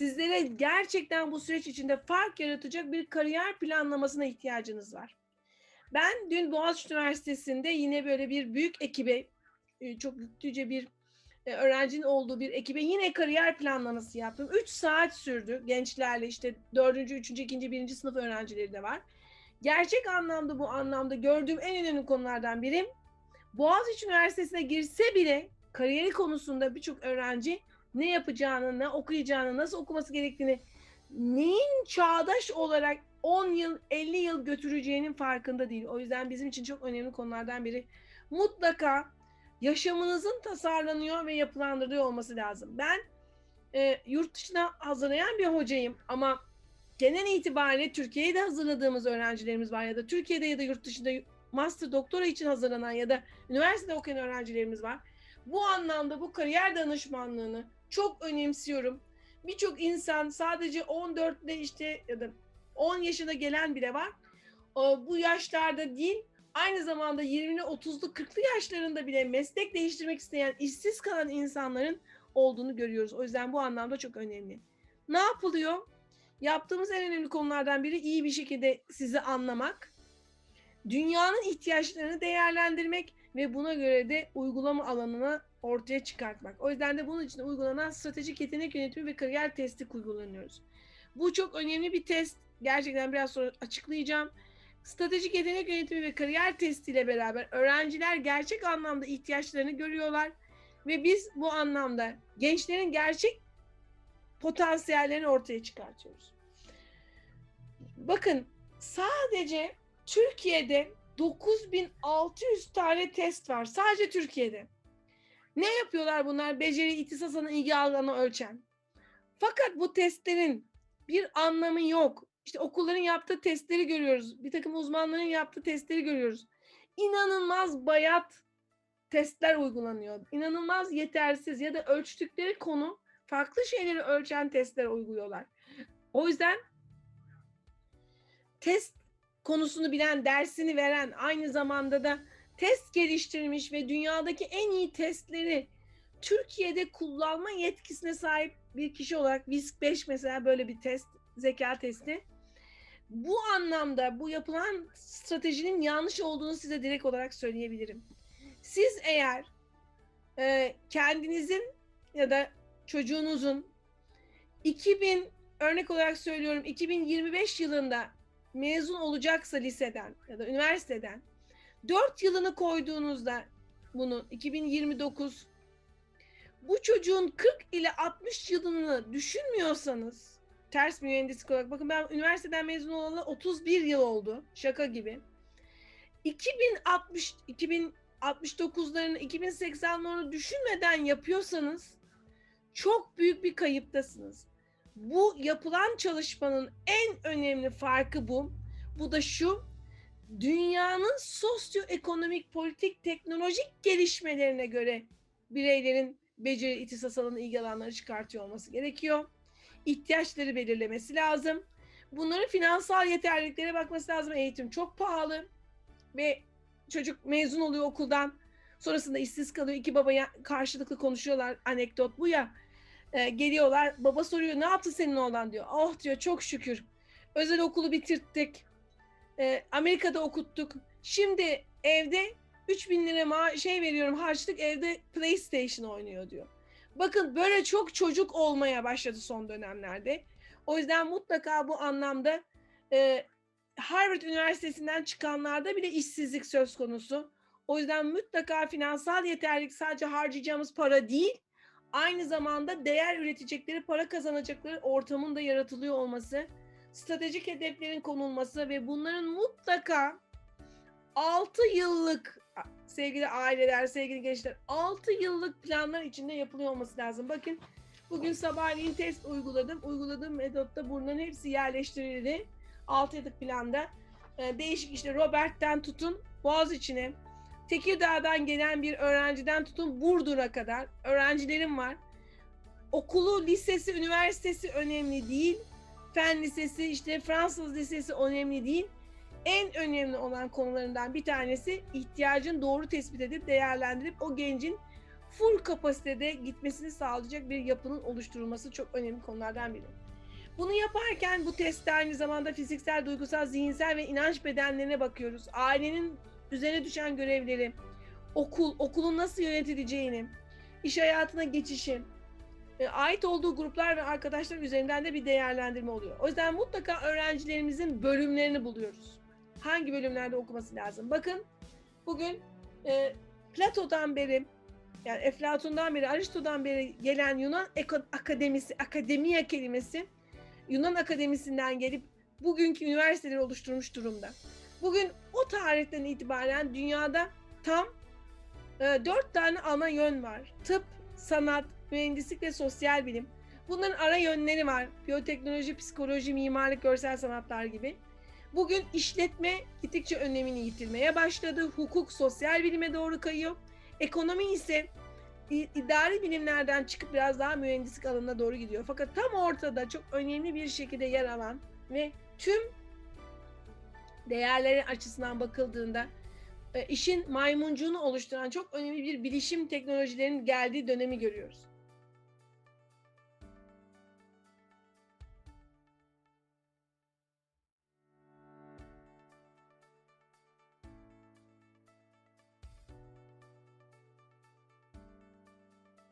Sizlere gerçekten bu süreç içinde fark yaratacak bir kariyer planlamasına ihtiyacınız var. Ben dün Boğaziçi Üniversitesi'nde yine böyle bir büyük ekibe, e, çok yüklüce bir e, öğrencinin olduğu bir ekibe yine kariyer planlaması yaptım. 3 saat sürdü gençlerle işte 4. 3. 2. 1. sınıf öğrencileri de var. Gerçek anlamda bu anlamda gördüğüm en önemli konulardan biri Boğaziçi Üniversitesi'ne girse bile kariyeri konusunda birçok öğrenci ne yapacağını, ne okuyacağını, nasıl okuması gerektiğini, neyin çağdaş olarak 10 yıl, 50 yıl götüreceğinin farkında değil. O yüzden bizim için çok önemli konulardan biri. Mutlaka yaşamınızın tasarlanıyor ve yapılandırılıyor olması lazım. Ben e, yurt dışına hazırlayan bir hocayım ama genel itibariyle Türkiye'de hazırladığımız öğrencilerimiz var ya da Türkiye'de ya da yurt dışında master doktora için hazırlanan ya da üniversitede okuyan öğrencilerimiz var. Bu anlamda bu kariyer danışmanlığını çok önemsiyorum. Birçok insan sadece 14 ile işte ya da 10 yaşına gelen bile var. Bu yaşlarda değil, aynı zamanda 20'li, 30'lu, 40'lı yaşlarında bile meslek değiştirmek isteyen, işsiz kalan insanların olduğunu görüyoruz. O yüzden bu anlamda çok önemli. Ne yapılıyor? Yaptığımız en önemli konulardan biri iyi bir şekilde sizi anlamak, dünyanın ihtiyaçlarını değerlendirmek ve buna göre de uygulama alanına ortaya çıkartmak. O yüzden de bunun için uygulanan stratejik yetenek yönetimi ve kariyer testi kullanıyoruz. Bu çok önemli bir test. Gerçekten biraz sonra açıklayacağım. Stratejik yetenek yönetimi ve kariyer testi ile beraber öğrenciler gerçek anlamda ihtiyaçlarını görüyorlar ve biz bu anlamda gençlerin gerçek potansiyellerini ortaya çıkartıyoruz. Bakın sadece Türkiye'de 9600 tane test var. Sadece Türkiye'de. Ne yapıyorlar bunlar? Beceri, ihtisasını, ilgi alanı ölçen. Fakat bu testlerin bir anlamı yok. İşte okulların yaptığı testleri görüyoruz. Bir takım uzmanların yaptığı testleri görüyoruz. İnanılmaz bayat testler uygulanıyor. İnanılmaz yetersiz ya da ölçtükleri konu farklı şeyleri ölçen testler uyguluyorlar. O yüzden test konusunu bilen, dersini veren, aynı zamanda da test geliştirmiş ve dünyadaki en iyi testleri Türkiye'de kullanma yetkisine sahip bir kişi olarak WISC 5 mesela böyle bir test, zeka testi. Bu anlamda bu yapılan stratejinin yanlış olduğunu size direkt olarak söyleyebilirim. Siz eğer e, kendinizin ya da çocuğunuzun 2000 örnek olarak söylüyorum 2025 yılında mezun olacaksa liseden ya da üniversiteden 4 yılını koyduğunuzda bunu 2029 bu çocuğun 40 ile 60 yılını düşünmüyorsanız ters mühendislik olarak bakın ben üniversiteden mezun olalı 31 yıl oldu şaka gibi 2060 2069'larını 2080'ları düşünmeden yapıyorsanız çok büyük bir kayıptasınız. Bu yapılan çalışmanın en önemli farkı bu. Bu da şu. Dünyanın sosyoekonomik, politik, teknolojik gelişmelerine göre bireylerin beceri, ihtisas alanı, ilgi alanları çıkartıyor olması gerekiyor. İhtiyaçları belirlemesi lazım. Bunların finansal yeterliliklere bakması lazım. Eğitim çok pahalı ve çocuk mezun oluyor okuldan. Sonrasında işsiz kalıyor. İki baba karşılıklı konuşuyorlar. Anekdot bu ya. Ee, geliyorlar. Baba soruyor ne yaptı senin oğlan diyor. Oh diyor çok şükür. Özel okulu bitirttik. Ee, Amerika'da okuttuk. Şimdi evde 3000 lira ma şey veriyorum harçlık evde PlayStation oynuyor diyor. Bakın böyle çok çocuk olmaya başladı son dönemlerde. O yüzden mutlaka bu anlamda e, Harvard Üniversitesi'nden çıkanlarda bile işsizlik söz konusu. O yüzden mutlaka finansal yeterlilik sadece harcayacağımız para değil, aynı zamanda değer üretecekleri, para kazanacakları ortamın da yaratılıyor olması, stratejik hedeflerin konulması ve bunların mutlaka 6 yıllık sevgili aileler, sevgili gençler 6 yıllık planlar içinde yapılıyor olması lazım. Bakın bugün sabahleyin test uyguladım. Uyguladığım metotta bunların hepsi yerleştirildi. 6 yıllık planda. Ee, değişik işte Robert'ten tutun Boğaziçi'ne, Tekirdağ'dan gelen bir öğrenciden tutun Burdur'a kadar öğrencilerim var. Okulu, lisesi, üniversitesi önemli değil. Fen lisesi, işte Fransız lisesi önemli değil. En önemli olan konularından bir tanesi ihtiyacın doğru tespit edip değerlendirip o gencin full kapasitede gitmesini sağlayacak bir yapının oluşturulması çok önemli konulardan biri. Bunu yaparken bu testte aynı zamanda fiziksel, duygusal, zihinsel ve inanç bedenlerine bakıyoruz. Ailenin üzerine düşen görevleri, okul, okulun nasıl yönetileceğini, iş hayatına geçişi, e, ait olduğu gruplar ve arkadaşlar üzerinden de bir değerlendirme oluyor. O yüzden mutlaka öğrencilerimizin bölümlerini buluyoruz. Hangi bölümlerde okuması lazım? Bakın bugün e, Plato'dan beri yani Eflatun'dan beri, Aristo'dan beri gelen Yunan akademisi, akademiya kelimesi Yunan akademisinden gelip bugünkü üniversiteleri oluşturmuş durumda. Bugün o tarihten itibaren dünyada tam e, dört tane ana yön var. Tıp, sanat, mühendislik ve sosyal bilim. Bunların ara yönleri var. Biyoteknoloji, psikoloji, mimarlık, görsel sanatlar gibi. Bugün işletme gittikçe önemini yitirmeye başladı. Hukuk, sosyal bilime doğru kayıyor. Ekonomi ise idari bilimlerden çıkıp biraz daha mühendislik alanına doğru gidiyor. Fakat tam ortada çok önemli bir şekilde yer alan ve tüm değerleri açısından bakıldığında e, işin maymuncuğunu oluşturan çok önemli bir bilişim teknolojilerinin geldiği dönemi görüyoruz.